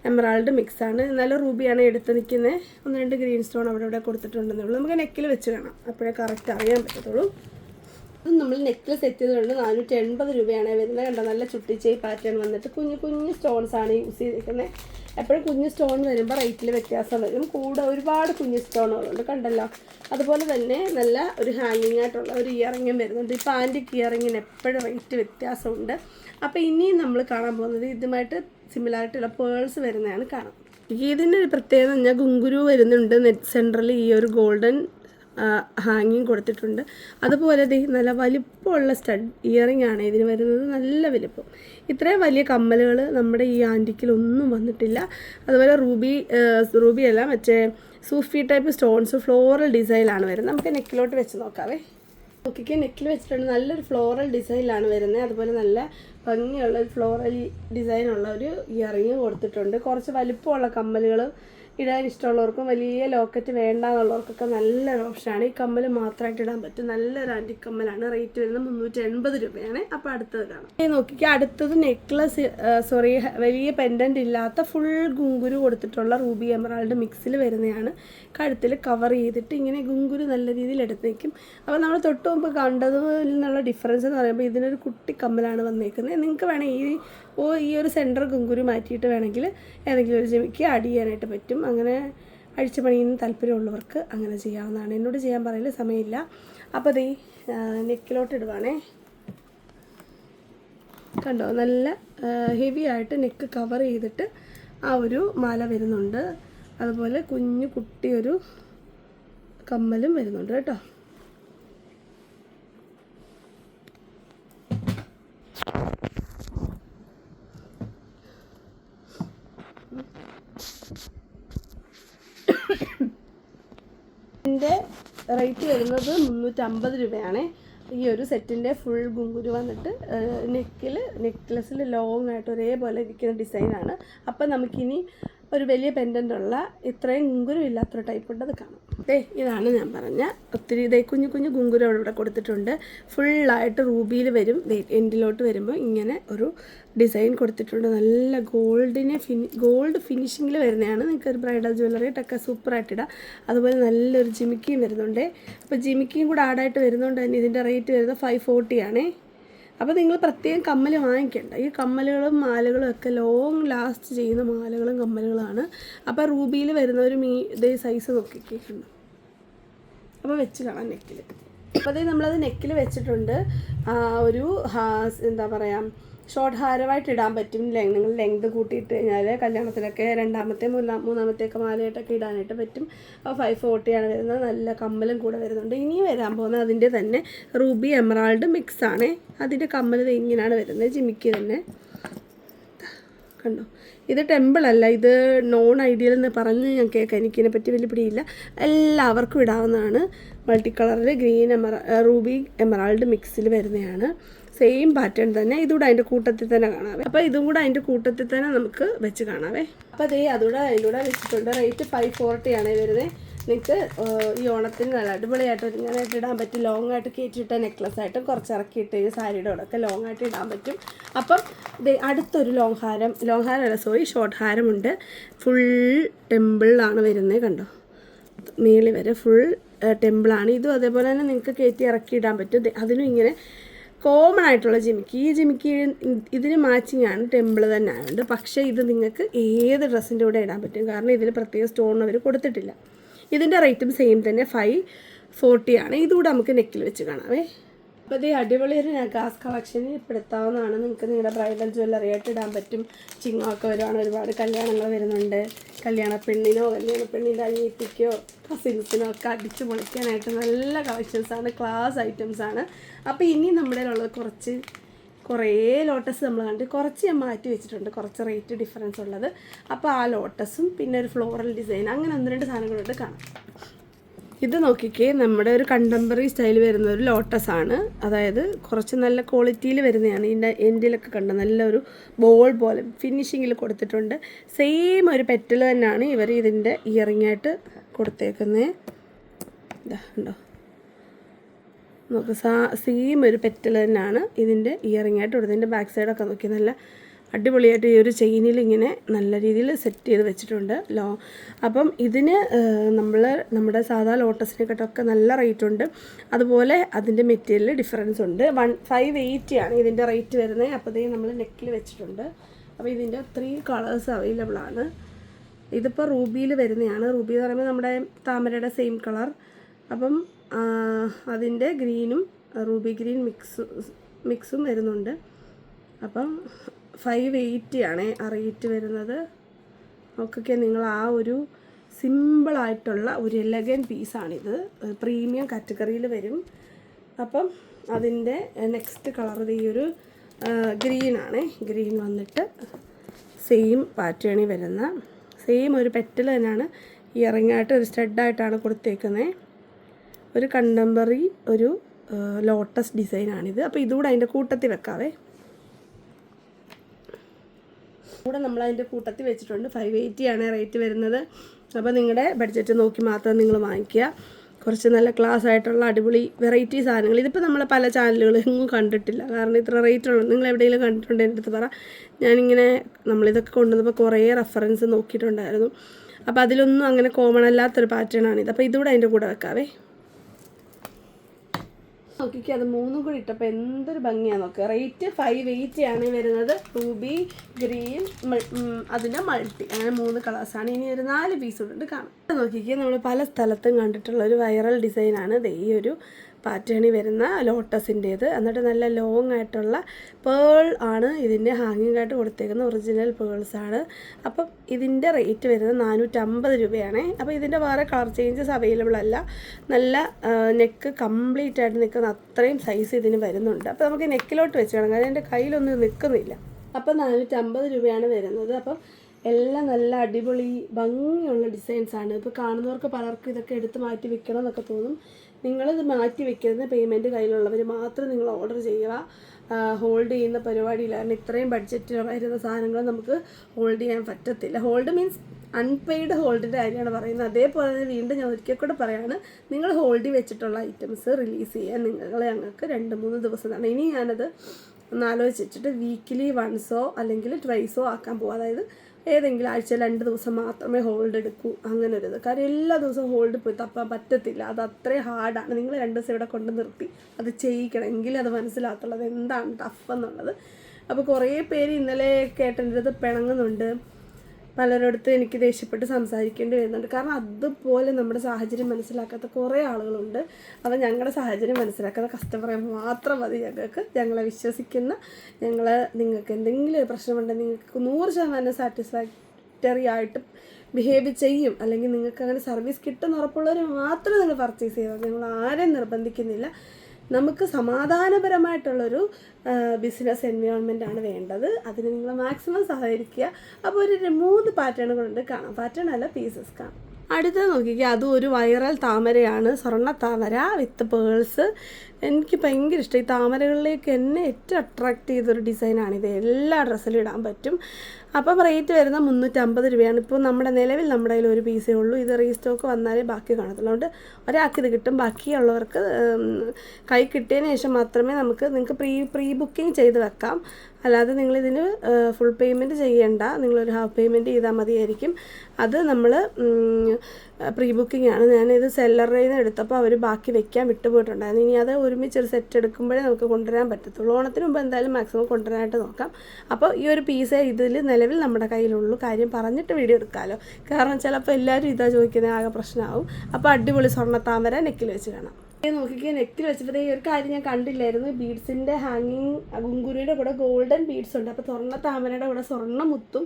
എമറാൾഡ് മിക്സാണ് നല്ല റൂബിയാണ് എടുത്ത് നിൽക്കുന്നത് ഒന്ന് രണ്ട് ഗ്രീൻ സ്റ്റോൺ അവിടെ ഇവിടെ കൊടുത്തിട്ടുണ്ടെന്നേ ഉള്ളൂ നമുക്ക് നെക്കിൽ വെച്ച് കാണാം അപ്പോഴേ കറക്റ്റ് അറിയാൻ പറ്റത്തുള്ളൂ. ഇത് നമ്മൾ നെക്ലസ് സെറ്റ് ചെയ്തുകൊണ്ട് നാനൂറ്റി എൺപത് രൂപയാണ് വരുന്നത് കണ്ടോ? നല്ല ചുട്ടിച്ചേയ് പാറ്റേൺ വന്നിട്ട് കുഞ്ഞു കുഞ്ഞു സ്റ്റോൺസ് ആണ് യൂസ് ചെയ്തിരിക്കുന്നത് എപ്പോഴും കുഞ്ഞു സ്റ്റോൺ വരുമ്പോൾ റേറ്റിൽ വ്യത്യാസം വരും. കൂടെ ഒരുപാട് കുഞ്ഞു സ്റ്റോണുകളുണ്ട് കണ്ടല്ലോ? അതുപോലെ തന്നെ നല്ല ഒരു ഹാങ്ങിങ് ആയിട്ടുള്ള ഒരു ഇയറിങ്ങും വരുന്നുണ്ട്. ഇപ്പോൾ ആന്റിക് ഇയറിങ്ങിന് എപ്പോഴും റേറ്റ് വ്യത്യാസമുണ്ട്. അപ്പോൾ ഇനിയും നമ്മൾ കാണാൻ പോകുന്നത് ഇതുമായിട്ട് സിമിലാരിറ്റിയുള്ള പേഴ്സ് വരുന്നതാണ് കാണാം ഇതിന്റെ ഒരു പ്രത്യേകത പറഞ്ഞാൽ ഗുങ്കുരു വരുന്നുണ്ട്. നെറ്റ് സെന്ററിൽ ഈ ഒരു ഗോൾഡൻ ഹാങ്ങിങ് കൊടുത്തിട്ടുണ്ട്. അതുപോലെ ദേ നല്ല വലിപ്പമുള്ള സ്റ്റഡ് ഇയറിംഗ് ആണ് ഇതിന് വരുന്നത്. നല്ല വലിപ്പം. ഇത്രയും വലിയ കമ്മലുകൾ നമ്മുടെ ഈ ആന്റിക്കിലൊന്നും വന്നിട്ടില്ല. അതുപോലെ റൂബി റൂബി അല്ല മറ്റേ സൂഫി ടൈപ്പ് സ്റ്റോൺസ് ഫ്ലോറൽ ഡിസൈനിലാണ് വരുന്നത്. നമുക്ക് നെക്കിലോട്ട് വെച്ച് നോക്കാവേ. നോക്കിക്ക് നെക്കിൽ വെച്ചിട്ടുണ്ട്. നല്ലൊരു ഫ്ലോറൽ ഡിസൈനിലാണ് വരുന്നത്. അതുപോലെ നല്ല ഭംഗിയുള്ള ഒരു ഫ്ലോറൽ ഡിസൈനുള്ള ഒരു ഇയറിങ് കൊടുത്തിട്ടുണ്ട്. കുറച്ച് വലിപ്പമുള്ള കമ്മലുകൾ ഇടാൻ ഇഷ്ടമുള്ളവർക്കും വലിയ ലോക്കറ്റ് വേണ്ട എന്നുള്ളവർക്കൊക്കെ നല്ലൊരു ഓപ്ഷനാണ്. ഈ കമ്മൽ മാത്രമായിട്ട് ഇടാൻ പറ്റും. നല്ലൊരു ആന്റി കമ്മലാണ് റേറ്റ് വരുന്നത് മുന്നൂറ്റി എൺപത് രൂപയാണ്. അപ്പോൾ അടുത്തത് കാണാം. നോക്കിക്കുക അടുത്തത് നെക്ലസ് സോറി വലിയ പെൻഡന്റ് ഇല്ലാത്ത ഫുൾ ഗുങ്കുരു കൊടുത്തിട്ടുള്ള റൂബി എമറാൾഡ് മിക്സിൽ വരുന്നതാണ് കഴുത്തിൽ കവർ ചെയ്തിട്ട് ഇങ്ങനെ ഗുങ്കുരു നല്ല രീതിയിൽ എടുത്ത് നിൽക്കും അപ്പോൾ നമ്മൾ തൊട്ട് മുമ്പ് കണ്ടതിൽ നിന്നുള്ള ഡിഫറൻസ് എന്ന് പറയുമ്പോൾ ഇതിനൊരു കുട്ടി കമ്മലാണ് വന്നേക്കുന്നത്. നിങ്ങൾക്ക് വേണമെങ്കിൽ ഈ ഓ ഈ ഒരു സെന്റർ ഗുങ്കുരു മാറ്റിയിട്ട് വേണമെങ്കിൽ ഏതെങ്കിലും ഒരു ജിമിക്ക് ആഡ് ചെയ്യാനായിട്ട് പറ്റും. അങ്ങനെ അഴിച്ചു പണിയുന്ന താല്പര്യമുള്ളവർക്ക് അങ്ങനെ ചെയ്യാവുന്നതാണ്. എന്നോട് ചെയ്യാൻ പറയൽ സമയമില്ല. അപ്പോൾ ദേ നെക്കിലോട്ട് ഇടുവാണേ. കണ്ടോ? നല്ല ഹെവി ആയിട്ട് നെക്ക് കവർ ചെയ്തിട്ട് ആ ഒരു മാല വരുന്നുണ്ട്. അതുപോലെ കുഞ്ഞു കുട്ടിയൊരു കമ്മലും വരുന്നുണ്ട് കേട്ടോ. ഇതിന്റെ റേറ്റ് വരുന്നത് മുന്നൂറ്റമ്പത് രൂപയാണ്. ഈ ഒരു സെറ്റിന്റെ ഫുൾ ഗുങ്കുരു വന്നിട്ട് നെക്കിൽ നെക്ലസ്സിൽ ലോങ് ആയിട്ട് ഒരേപോലെ ഇരിക്കുന്ന ഡിസൈനാണ് അപ്പം നമുക്കിനി ഒരു വലിയ പെൻഡന്റുള്ള ഇത്രയും ഗുങ്കുരം ഇല്ലാത്തൊരു ടൈപ്പ് ഉണ്ട് അത് കാണാം. ദേ ഇതാണ് ഞാൻ പറഞ്ഞ ഒത്തിരി ഇതേ കുഞ്ഞു കുഞ്ഞു ഗുങ്കുരം ഇവിടെ കൊടുത്തിട്ടുണ്ട്. ഫുള്ളായിട്ട് റൂബിയിൽ വരും. എൻഡിലോട്ട് വരുമ്പോൾ ഇങ്ങനെ ഒരു ഡിസൈൻ കൊടുത്തിട്ടുണ്ട്. നല്ല ഗോൾഡിനെ ഫിനി ഗോൾഡ് ഫിനിഷിങ്ങിൽ വരുന്നതാണ്. നിങ്ങൾക്ക് ഒരു ബ്രൈഡൽ ജ്വല്ലറി ടക്ക സൂപ്പറായിട്ടിടാം അതുപോലെ നല്ലൊരു ജിമിക്കിയും വരുന്നുണ്ട്. അപ്പോൾ ജിമിക്കിയും കൂടെ ആഡായിട്ട് വരുന്നതുകൊണ്ട് തന്നെ ഇതിന്റെ റേറ്റ് വരുന്നത് ഫൈവ് ഫോർട്ടി ആണേ. അപ്പോൾ നിങ്ങൾ പ്രത്യേകം കമ്മൽ വാങ്ങിക്കേണ്ട. ഈ കമ്മലുകളും മാലകളും ഒക്കെ ലോങ് ലാസ്റ്റ് ചെയ്യുന്ന മാലകളും കമ്മലുകളാണ്. അപ്പോൾ റൂബിയിൽ വരുന്ന ഒരു മീ ഇതേ സൈസ് നോക്കിക്കേക്കുന്നു അപ്പോൾ വെച്ച് കാണാം നെക്കിൽ അപ്പോൾ അതേ നമ്മളത് നെക്കിൽ വെച്ചിട്ടുണ്ട്. ഒരു എന്താ പറയുക ഷോർട്ട് ഹാരമായിട്ട് ഇടാൻ പറ്റും. നിങ്ങൾ ലെങ്ത് കൂട്ടിയിട്ട് കഴിഞ്ഞാൽ കല്യാണത്തിലൊക്കെ രണ്ടാമത്തെ മൂന്നാം മൂന്നാമത്തെയൊക്കെ മാലയായിട്ടൊക്കെ ഇടാനായിട്ട് പറ്റും. അപ്പോൾ ഫൈവ് ഫോർട്ടിയാണ് വരുന്നത്. നല്ല കമ്മലും കൂടെ വരുന്നുണ്ട്. ഇനി വരാൻ പോകുന്നത് അതിന്റെ തന്നെ റൂബി എമറാൾഡ് മിക്സ് ആണ്. അതിന്റെ കമ്മൽ ഇങ്ങനെയാണ് വരുന്നത്. ജിമിക്ക് തന്നെ. കണ്ടോ? ഇത് ടെമ്പിൾ അല്ല. ഇത് നോൺ ഐഡിയൽ എന്ന് പറഞ്ഞ് ഞാൻ കേൾക്കാം. എനിക്കിതിനെ പറ്റി വലിയ പിടിയില്ല. എല്ലാവർക്കും ഇടാവുന്നതാണ്. മൾട്ടി കളറിൽ ഗ്രീൻ എമറ റൂബി എമറാൾഡ് മിക്സിൽ വരുന്നതാണ്. സെയിം പാറ്റേൺ തന്നെ ഇതുകൂടെ അതിന്റെ കൂട്ടത്തിൽ തന്നെ കാണാവേ. അപ്പോൾ ഇതും കൂടെ അതിന്റെ കൂട്ടത്തിൽ തന്നെ നമുക്ക് വെച്ച് കാണാവേ. അപ്പോൾ അതേ അതുകൂടെ അതിന്റെ കൂടെ വെച്ചിട്ടുണ്ട്. റേറ്റ് ഫൈവ് ഫോർട്ടി ആണ് വരുന്നത് നിങ്ങൾക്ക് ഈ ഓണത്തിന് നല്ല അടിപൊളിയായിട്ട് ഒരുങ്ങാനായിട്ട് ഇടാൻ പറ്റും. ലോങ് ആയിട്ട് കയറ്റിയിട്ട നെക്ലസ് ആയിട്ടും കുറച്ച് ഇറക്കിയിട്ട് ഈ സാരിയുടെ കൂടെ ഒക്കെ ലോങ് ആയിട്ട് ഇടാൻ പറ്റും. അപ്പം അടുത്തൊരു ലോങ് ഹാരം ലോങ് അല്ല സോറി ഷോർട്ട് ഹാരമുണ്ട് ഫുൾ ടെമ്പിളിലാണ് വരുന്നത് കണ്ടോ? മേളി വരെ ഫുൾ ടെമ്പിളാണ് ഇതും അതേപോലെ തന്നെ നിങ്ങൾക്ക് കയറ്റി ഇറക്കി ഇടാൻ പറ്റും. അതിനും ഇങ്ങനെ കോമൺ ആയിട്ടുള്ള ജിമിക്കി. ഈ ജിമിക്കി ഇതിന് മാച്ചിങ് ആണ് ടെമ്പിൾ തന്നെ ആയതുകൊണ്ട് പക്ഷേ ഇത് നിങ്ങൾക്ക് ഏത് ഡ്രസ്സിന്റെ കൂടെ ഇടാൻ പറ്റും? കാരണം ഇതിൽ പ്രത്യേക സ്റ്റോൺ അവർ കൊടുത്തിട്ടില്ല. ഇതിന്റെ റേറ്റും സെയിം തന്നെ ഫൈവ് ഫോർട്ടി ആണ്. ഇതുകൂടെ നമുക്ക് നെക്കിൽ വെച്ച് കാണാവേ. അപ്പോൾ ഇത് അടിപൊളി ഒരു നഗാസ് കളക്ഷനിൽ പെടുത്താവുന്നതാണ്. നിങ്ങൾക്ക് നിങ്ങളുടെ ബ്രൈഡൽ ജ്വല്ലറി ആയിട്ട് ഇടാൻ പറ്റും. ചിങ്ങമൊക്കെ വരുവാണ് ഒരുപാട് കല്യാണങ്ങൾ വരുന്നുണ്ട്. കല്യാണ പെണ്ണിനോ കല്യാണ പെണ്ണിന്റെ അനിയത്തിക്കോ കസിൻസിനോ ഒക്കെ അടിച്ച് പൊളിക്കാനായിട്ട് നല്ല കളക്ഷൻസാണ് ക്ലാസ് ഐറ്റംസാണ് അപ്പോൾ ഇനി നമ്മുടെ ഉള്ളത് കുറച്ച് കുറേ ലോട്ടസ് നമ്മൾ കണ്ട് കുറച്ച് ഞാൻ മാറ്റി വെച്ചിട്ടുണ്ട്. കുറച്ച് റേറ്റ് ഡിഫറൻസ് ഉള്ളത്. അപ്പോൾ ആ ലോട്ടസും പിന്നെ ഒരു ഫ്ലോറൽ ഡിസൈൻ അങ്ങനെ ഒന്ന് രണ്ട് സാധനങ്ങളുണ്ട് കാണാം. ഇത് നോക്കിക്കേ നമ്മുടെ ഒരു കണ്ടംപററി സ്റ്റൈൽ വരുന്ന ഒരു ലോട്ടസ് ആണ്. അതായത് കുറച്ച് നല്ല ക്വാളിറ്റിയിൽ വരുന്നതാണ്. ഇതിന്റെ എൻഡിലൊക്കെ കണ്ട നല്ലൊരു ബോൾ പോലെ ഫിനിഷിങ്ങിൽ കൊടുത്തിട്ടുണ്ട്. സെയിം ഒരു പെറ്റൽ തന്നെയാണ് ഇവർ ഇതിന്റെ ഇയറിങ്ങായിട്ട് കൊടുത്തേക്കുന്നത് ഇതാ ഉണ്ടോ നോക്ക് സാ സെയിം ഒരു പെറ്റൽ തന്നെയാണ് ഇതിന്റെ ഇയറിംഗ് ആയിട്ട് കൊടുത്തത്. ഇതിന്റെ ബാക്ക് സൈഡൊക്കെ നോക്കി നല്ല അടിപൊളിയായിട്ട് ഈ ഒരു ചെയിനിൽ ഇങ്ങനെ നല്ല രീതിയിൽ സെറ്റ് ചെയ്ത് വെച്ചിട്ടുണ്ട്. ലോ അപ്പം ഇതിന് നമ്മൾ നമ്മുടെ സാധാ ലോട്ടസിനെക്കാട്ടൊക്കെ നല്ല റേറ്റ് ഉണ്ട്. അതുപോലെ അതിന്റെ മെറ്റീരിയൽ ഡിഫറൻസ് ഉണ്ട്. വൺ ഫൈവ് എയ്റ്റി ആണ് ഇതിന്റെ റേറ്റ് വരുന്നത് അപ്പോൾ ഇതേ നമ്മൾ നെക്കിൽ വെച്ചിട്ടുണ്ട്. അപ്പോൾ ഇതിന്റെ ത്രീ കളേഴ്സ് അവൈലബിൾ ആണ്. ഇതിപ്പോൾ റൂബിയിൽ വരുന്നതാണ്. റൂബി എന്ന് പറയുമ്പോൾ നമ്മുടെ താമരയുടെ സെയിം കളർ അപ്പം അതിന്റെ ഗ്രീനും റൂബി ഗ്രീൻ മിക്സ് മിക്സും വരുന്നുണ്ട്. അപ്പം ഫൈവ് എയ്റ്റി ആണ് ആ റേറ്റ് വരുന്നത്. ഓക്കെ നിങ്ങൾ ആ ഒരു സിമ്പിളായിട്ടുള്ള ഒരു എലഗൻ പീസാണിത് പ്രീമിയം കാറ്റഗറിയിൽ വരും. അപ്പം അതിന്റെ നെക്സ്റ്റ് കളർ ഈ ഒരു ഗ്രീനാണ് ഗ്രീൻ വന്നിട്ട് സെയിം പാറ്റേണിൽ വരുന്ന സെയിം ഒരു പെറ്റൽ തന്നെയാണ് ഇയറിങ്ങായിട്ട് ഒരു സ്റ്റഡായിട്ടാണ് കൊടുത്തേക്കുന്നത് ഒരു കണ്ടംപററി ഒരു ലോട്ടസ് ഡിസൈനാണിത് അപ്പോൾ ഇതുകൂടെ അതിന്റെ കൂട്ടത്തിൽ വെക്കാവേ. കൂടെ നമ്മൾ അതിന്റെ കൂട്ടത്തിൽ വെച്ചിട്ടുണ്ട്. ഫൈവ് എയ്റ്റി ആണ് റേറ്റ് വരുന്നത്. അപ്പോൾ നിങ്ങളുടെ ബഡ്ജറ്റ് നോക്കി മാത്രം നിങ്ങൾ വാങ്ങിക്കുക. കുറച്ച് നല്ല ക്ലാസ് ആയിട്ടുള്ള അടിപൊളി വെറൈറ്റി സാധനങ്ങൾ. ഇതിപ്പോൾ നമ്മൾ പല ചാനലുകളും കണ്ടിട്ടില്ല. കാരണം ഇത്ര റേറ്റ് ഉള്ളത് നിങ്ങൾ എവിടെയെങ്കിലും കണ്ടിട്ടുണ്ട് എന്റെ അടുത്ത് പറ. ഞാനിങ്ങനെ നമ്മളിതൊക്കെ കൊണ്ടുവന്നപ്പോൾ കുറേ റെഫറൻസ് നോക്കിയിട്ടുണ്ടായിരുന്നു. അപ്പോൾ അതിലൊന്നും അങ്ങനെ കോമൺ അല്ലാത്തൊരു പാറ്റേൺ ഇത് അപ്പോൾ ഇതുകൂടെ അതിന്റെ കൂടെ വെക്കാവേ. നോക്കിക്കേ അത് മൂന്നും കൂടി ഇട്ടപ്പോൾ എന്തൊരു ഭംഗിയാണ് നോക്കുക റേറ്റ് ഫൈവ് എയ്റ്റി ആണ് വരുന്നത്. റൂബി ഗ്രീൻ അതിന്റെ മൾട്ടി അങ്ങനെ മൂന്ന് കളേഴ്സാണ് ഇനി ഒരു നാല് പീസ് കാണാം. നോക്കിക്കേ നമ്മൾ പല സ്ഥലത്തും കണ്ടിട്ടുള്ള ഒരു വൈറൽ ഡിസൈനാണ് ഈ ഒരു പാറ്റേണിൽ വരുന്ന ലോട്ടസിന്റേത്. എന്നിട്ട് നല്ല ലോങ് ആയിട്ടുള്ള പേൾ ആണ് ഇതിന്റെ ഹാങ്ങിങ് ആയിട്ട് കൊടുത്തേക്കുന്ന ഒറിജിനൽ പേൾസ് ആണ്. അപ്പം ഇതിന്റെ റേറ്റ് വരുന്നത് നാനൂറ്റമ്പത് രൂപയാണ്. അപ്പോൾ ഇതിന്റെ വേറെ കളർ ചേഞ്ചസ് അവൈലബിൾ അല്ല. നല്ല നെക്ക് കംപ്ലീറ്റ് ആയിട്ട് നിൽക്കുന്ന അത്രയും സൈസ് ഇതിന് വരുന്നുണ്ട്. അപ്പോൾ നമുക്ക് നെക്കിലോട്ട് വെച്ച് വേണം കാരണം എന്റെ കയ്യിലൊന്നും നിൽക്കുന്നില്ല. അപ്പോൾ നാനൂറ്റമ്പത് രൂപയാണ് വരുന്നത്. അപ്പം എല്ലാം നല്ല അടിപൊളി ഭംഗിയുള്ള ഡിസൈൻസാണ് ഇപ്പോൾ കാണുന്നവർക്ക് പലർക്കും ഇതൊക്കെ എടുത്ത് മാറ്റി വെക്കണം എന്നൊക്കെ തോന്നും. നിങ്ങളിത് മാറ്റി വെക്കരുത് പേയ്മെന്റ് കയ്യിലുള്ളവർ മാത്രം നിങ്ങൾ ഓർഡർ ചെയ്യുക. ഹോൾഡ് ചെയ്യുന്ന പരിപാടിയില്ല. കാരണം ഇത്രയും ബഡ്ജറ്റ് വരുന്ന സാധനങ്ങൾ നമുക്ക് ഹോൾഡ് ചെയ്യാൻ പറ്റത്തില്ല. ഹോൾഡ് മീൻസ് അൺപെയ്ഡ് ഹോൾഡിന്റെ കാര്യമാണ് പറയുന്നത്. അതേപോലെ തന്നെ വീണ്ടും ഞാൻ ഒരിക്കൽ കൂടെ പറയാണ് നിങ്ങൾ ഹോൾഡ് വെച്ചിട്ടുള്ള ഐറ്റംസ് റിലീസ് ചെയ്യാൻ നിങ്ങൾ ഞങ്ങൾക്ക് രണ്ട് മൂന്ന് ദിവസം തന്നെ ഇനി ഞാനത് ഒന്ന് ആലോചിച്ചിട്ട് വീക്കിലി വൺസോ അല്ലെങ്കിൽ ട്വൈസോ ആക്കാൻ പോകും അതായത് ഏതെങ്കിലും ആഴ്ച രണ്ട് ദിവസം മാത്രമേ ഹോൾഡ് എടുക്കൂ. അങ്ങനെ ഒരു ഇത്. കാര്യം എല്ലാ ദിവസവും ഹോൾഡ് പോയി തപ്പാൻ പറ്റത്തില്ല. അത് അത്രയും ഹാർഡാണ് നിങ്ങൾ രണ്ട് ദിവസം ഇവിടെ കൊണ്ട് നിർത്തി. അത് ചെയ്യിക്കണം. എങ്കിലും അത് മനസ്സിലാത്തുള്ളത് എന്താണ് ടഫ് എന്നുള്ളത്. അപ്പോൾ കുറേ പേര് ഇന്നലെ കേട്ടെന്റെ അടുത്ത് പിണങ്ങുന്നുണ്ട്. പലരിടത്തും എനിക്ക് ദേഷ്യപ്പെട്ട് സംസാരിക്കേണ്ടി വരുന്നുണ്ട്. കാരണം അതുപോലെ നമ്മുടെ സാഹചര്യം മനസ്സിലാക്കാത്ത കുറേ ആളുകളുണ്ട്. അപ്പോൾ ഞങ്ങളുടെ സാഹചര്യം മനസ്സിലാക്കാത്ത കസ്റ്റമറെ മാത്രം മതി ഞങ്ങൾക്ക്. ഞങ്ങളെ വിശ്വസിക്കുന്ന ഞങ്ങൾ നിങ്ങൾക്ക് എന്തെങ്കിലും ഒരു പ്രശ്നമുണ്ടെങ്കിൽ നിങ്ങൾക്ക് നൂറ് ശതമാനം സാറ്റിസ്ഫാക്ടറി ആയിട്ട് ബിഹേവ് ചെയ്യും. അല്ലെങ്കിൽ നിങ്ങൾക്ക് അങ്ങനെ സർവീസ് കിട്ടുന്ന ഉറപ്പുള്ളവർ മാത്രം നിങ്ങൾ പർച്ചേസ് ചെയ്യുക ഞങ്ങൾ ആരെയും നിർബന്ധിക്കുന്നില്ല. നമുക്ക് സമാധാനപരമായിട്ടുള്ളൊരു ബിസിനസ് എൻവയോൺമെന്റ് ആണ് വേണ്ടത്. അതിന് നിങ്ങൾ മാക്സിമം സഹകരിക്കുക. അപ്പോൾ ഒരു മൂന്ന് പാറ്റേണുകളുണ്ട് കാണാം. പാറ്റേൺ അല്ല പീസസ് കാണാം. അടുത്ത നോക്കിക്കുക അതും ഒരു വൈറൽ താമരയാണ്. സ്വർണ താമര വിത്ത് പേൾസ് എനിക്ക് ഭയങ്കര ഇഷ്ടം. ഈ താമരകളിലേക്ക് എന്നെ ഏറ്റവും അട്രാക്റ്റ് ചെയ്തൊരു ഡിസൈനാണിത് എല്ലാ ഡ്രസ്സിലും ഇടാൻ പറ്റും. അപ്പം റേറ്റ് വരുന്നത് മുന്നൂറ്റമ്പത് രൂപയാണ്. ഇപ്പോൾ നമ്മുടെ നിലവിൽ നമ്മുടെ കയ്യിൽ ഒരു പീസേ ഉള്ളൂ. ഇത് റീസ്റ്റോക്ക് വന്നാലേ ബാക്കി കാണത്തുള്ളൂ. അതുകൊണ്ട് ഒരാൾക്ക് ഇത് കിട്ടും. ബാക്കിയുള്ളവർക്ക് കൈ കിട്ടിയതിന് ശേഷം മാത്രമേ നമുക്ക് നിങ്ങൾക്ക് പ്രീ പ്രീ ബുക്കിംഗ് ചെയ്ത് വെക്കാം. അല്ലാതെ നിങ്ങളിതിന് ഫുൾ പേയ്മെന്റ് ചെയ്യേണ്ട. നിങ്ങളൊരു ഹാഫ് പേയ്മെന്റ് ചെയ്താൽ മതിയായിരിക്കും. അത് നമ്മൾ പ്രീ ബുക്കിംഗ് ആണ്. ഞാനിത് സെല്ലറിൽ നിന്ന് എടുത്തപ്പോൾ അവർ ബാക്കി വെക്കാൻ വിട്ടുപോയിട്ടുണ്ടായിരുന്നു. ഇനി അത് ഒരുമിച്ച് ഒരു സെറ്റ് എടുക്കുമ്പോഴേ നമുക്ക് കൊണ്ടുവരാൻ പറ്റത്തുള്ളൂ. ഓണത്തിന് മുമ്പ് എന്തായാലും മാക്സിമം കൊണ്ടുവരാനായിട്ട് നോക്കാം. അപ്പോൾ ഈ ഒരു പീസേ ഇതിൽ നിലവിൽ നമ്മുടെ കയ്യിലുള്ളൂ. കാര്യം പറഞ്ഞിട്ട് വീഡിയോ എടുക്കാമല്ലോ കാരണം ചിലപ്പോൾ എല്ലാവരും ഇതാ ചോദിക്കുന്നത് ആകെ പ്രശ്നമാവും അപ്പോൾ അടിപൊളി സ്വർണ താമര നെക്കിൽ വെച്ച് കാണാം. ഇത് നോക്കിക്കേ നെക്കിൽ വെച്ചപ്പോൾ ഈ ഒരു കാര്യം ഞാൻ കണ്ടില്ലായിരുന്നു. ബീഡ്സിന്റെ ഹാങ്ങിങ് ഗുങ്കുരുവിന്റെ കൂടെ ഗോൾഡൻ ബീഡ്സ് ഉണ്ട്. അപ്പോൾ സ്വർണ താമരയുടെ കൂടെ സ്വർണ മുത്തും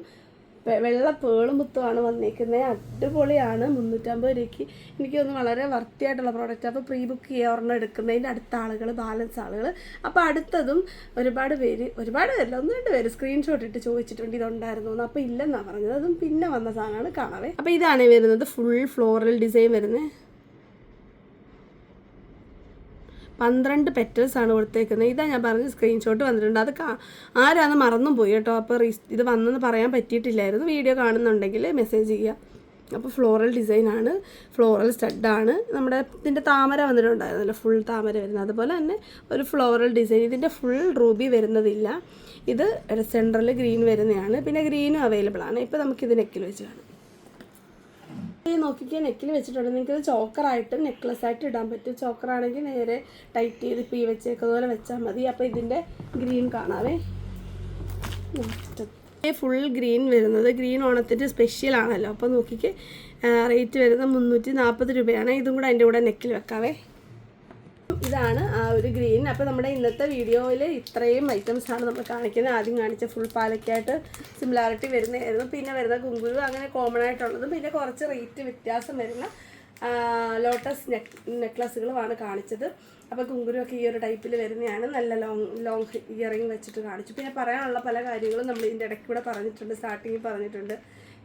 വെള്ള പേൾ മുത്തുമാണ് വന്നേക്കുന്നത് അടിപൊളിയാണ് മുന്നൂറ്റമ്പത് രൂപയ്ക്ക്. എനിക്കൊന്ന് വളരെ വർത്തിയായിട്ടുള്ള പ്രോഡക്റ്റ് അപ്പോൾ പ്രീ ബുക്ക് ചെയ്യുക ഒരെണ്ണം എടുക്കുന്നതിന്റെ അടുത്ത ആളുകൾ ബാലൻസ് ആളുകൾ അപ്പോൾ അടുത്തതും ഒരുപാട് പേര് ഒരുപാട് പേരില്ല ഒന്ന് രണ്ട് പേര് സ്ക്രീൻഷോട്ട് ഇട്ട് ചോദിച്ചിട്ടുണ്ട് ഇതുണ്ടായിരുന്നു എന്ന്. അപ്പോൾ ഇല്ലെന്നാണ് പറഞ്ഞത്. അതും പിന്നെ വന്ന സാധനമാണ് കാണാവേ. അപ്പോൾ ഇതാണ് വരുന്നത് ഫുൾ ഫ്ലോറൽ ഡിസൈൻ വരുന്നത് പന്ത്രണ്ട് പെറ്റൽസ് ആണ് കൊടുത്തേക്കുന്നത്. ഇതാ ഞാൻ പറഞ്ഞ സ്ക്രീൻഷോട്ട് വന്നിട്ടുണ്ട്. അത് ആരാന്ന് മറന്നും പോയി കേട്ടോ. അപ്പോൾ ഇത് വന്നെന്ന് പറയാൻ പറ്റിയിട്ടില്ലായിരുന്നു. വീഡിയോ കാണുന്നുണ്ടെങ്കിൽ മെസ്സേജ് ചെയ്യുക അപ്പോൾ ഫ്ലോറൽ ഡിസൈൻ ആണ്. ഫ്ലോറൽ സ്റ്റഡാണ് നമ്മുടെ ഇതിന്റെ താമര വന്നിട്ടുണ്ടായിരുന്നല്ലോ. ഫുൾ താമര വരുന്നത്. അതുപോലെ തന്നെ ഒരു ഫ്ലോറൽ ഡിസൈൻ ഇതിന്റെ ഫുൾ റൂബി വരുന്നതില്ല. ഇത് സെൻട്രൽ ഗ്രീൻ വരുന്നതാണ്. പിന്നെ ഗ്രീനും അവൈലബിൾ ആണ്. ഇപ്പോൾ നമുക്കിത് നെക്കിൽ വെച്ച് കാണാം. ഈ നോക്കിക്കാൻ നെക്കിൽ വെച്ചിട്ടുണ്ട്. നിങ്ങൾക്ക് ഇത് ചോക്കറായിട്ടും നെക്ലസ് ആയിട്ട് ഇടാൻ പറ്റും. ചോക്കറാണെങ്കിൽ നേരെ ടൈറ്റ് ചെയ്ത് ഇപ്പോൾ ഈ വെച്ചേക്കുന്ന പോലെ വെച്ചാൽ മതി. അപ്പോൾ ഇതിന്റെ ഗ്രീൻ കാണാവേ. ഫുൾ ഗ്രീൻ വരുന്നത്. ഗ്രീൻ ഓണത്തിന്റെ സ്പെഷ്യൽ ആണല്ലോ. അപ്പോൾ നോക്കിക്ക് റേറ്റ് വരുന്നത് മുന്നൂറ്റി നാൽപ്പത് രൂപയാണ്. ഇതും കൂടെ അതിന്റെ കൂടെ നെക്കിൽ വെക്കാവേ. ഇതാണ് ആ ഒരു ഗ്രീൻ. അപ്പോൾ നമ്മുടെ ഇന്നത്തെ വീഡിയോയിൽ ഇത്രയും ഐറ്റംസ് ആണ് നമ്മൾ കാണിക്കുന്നത്. ആദ്യം കാണിച്ച ഫുൾ പാലക്കായിട്ട് സിമിലാരിറ്റി വരുന്നതായിരുന്നു. പിന്നെ വരുന്ന കുങ്കുരു അങ്ങനെ കോമൺ ആയിട്ടുള്ളതും. പിന്നെ കുറച്ച് റേറ്റ് വ്യത്യാസം വരുന്ന ലോട്ടസ് നെക് നെക്ലസുകളുമാണ് കാണിച്ചത്. അപ്പോൾ കുങ്കുരു ഒക്കെ ഈ ഒരു ടൈപ്പിൽ വരുന്നതാണ്. നല്ല ലോങ് ലോങ് ഇയറിംഗ് വെച്ചിട്ട് കാണിച്ചു. പിന്നെ പറയാനുള്ള പല കാര്യങ്ങളും നമ്മൾ ഇതിന്റെ ഇടയ്ക്ക് കൂടെ പറഞ്ഞിട്ടുണ്ട് സ്റ്റാർട്ടിങ്ങിൽ പറഞ്ഞിട്ടുണ്ട്.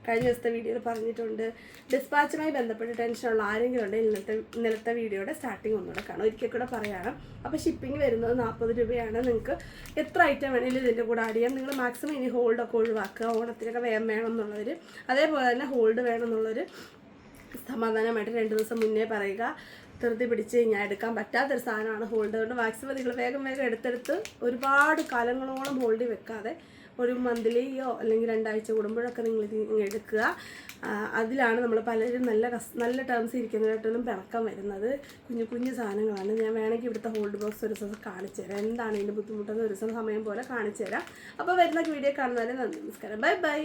കഴിഞ്ഞ ദിവസത്തെ വീഡിയോയിൽ പറഞ്ഞിട്ടുണ്ട്. ഡിസ്പാച്ചുമായി ബന്ധപ്പെട്ട് ടെൻഷനുള്ള ആരെങ്കിലും ഉണ്ടെങ്കിൽ ഇന്നത്തെ ഇന്നലത്തെ വീഡിയോയുടെ സ്റ്റാർട്ടിങ് ഒന്നുകൂടെ കാണും. ഒരിക്കൽ കൂടെ പറയണം. അപ്പോൾ ഷിപ്പിംഗ് വരുന്നത് നാൽപ്പത് രൂപയാണ്. നിങ്ങൾക്ക് എത്ര ഐറ്റം വേണമെങ്കിലും ഇതിന്റെ കൂടെ ആഡ് ചെയ്യാം. നിങ്ങൾ മാക്സിമം ഇനി ഹോൾഡൊക്കെ ഒഴിവാക്കുക. ഓണത്തിനൊക്കെ വേഗം വേണം എന്നുള്ളവർ അതേപോലെ തന്നെ ഹോൾഡ് വേണം എന്നുള്ളൊരു സമാധാനമായിട്ട് രണ്ട് ദിവസം മുന്നേ പറയുക. ധൃതി പിടിച്ച് കഴിഞ്ഞാൽ എടുക്കാൻ പറ്റാത്തൊരു സാധനമാണ് ഹോൾഡ് കൊണ്ട് മാക്സിമം നിങ്ങൾ വേഗം വേഗം എടുത്തെടുത്ത് ഒരുപാട് കാലങ്ങളോളം ഹോൾഡ് വെക്കാതെ ഒരു മന്ത്ലിയോ അല്ലെങ്കിൽ രണ്ടാഴ്ച കൂടുമ്പോഴൊക്കെ നിങ്ങൾ എടുക്കുക. അതിലാണ് നമ്മൾ പലരും നല്ല നല്ല ടേംസ് ഇരിക്കുന്നതായിട്ടും പിണക്കം വരുന്നത്. കുഞ്ഞു കുഞ്ഞു സാധനങ്ങളാണ്. ഞാൻ വേണമെങ്കിൽ ഇവിടുത്തെ ഹോൾഡ് ബോക്സ് ഒരു ദിവസം കാണിച്ചു തരാം. എന്താണ് ഇതിന്റെ ബുദ്ധിമുട്ടെന്ന് ഒരു ദിവസം സമയം പോലെ കാണിച്ചു തരാം. അപ്പോൾ വരുന്ന വീഡിയോ കാണുന്നവരെ നന്ദി. നമസ്കാരം. Bye bye.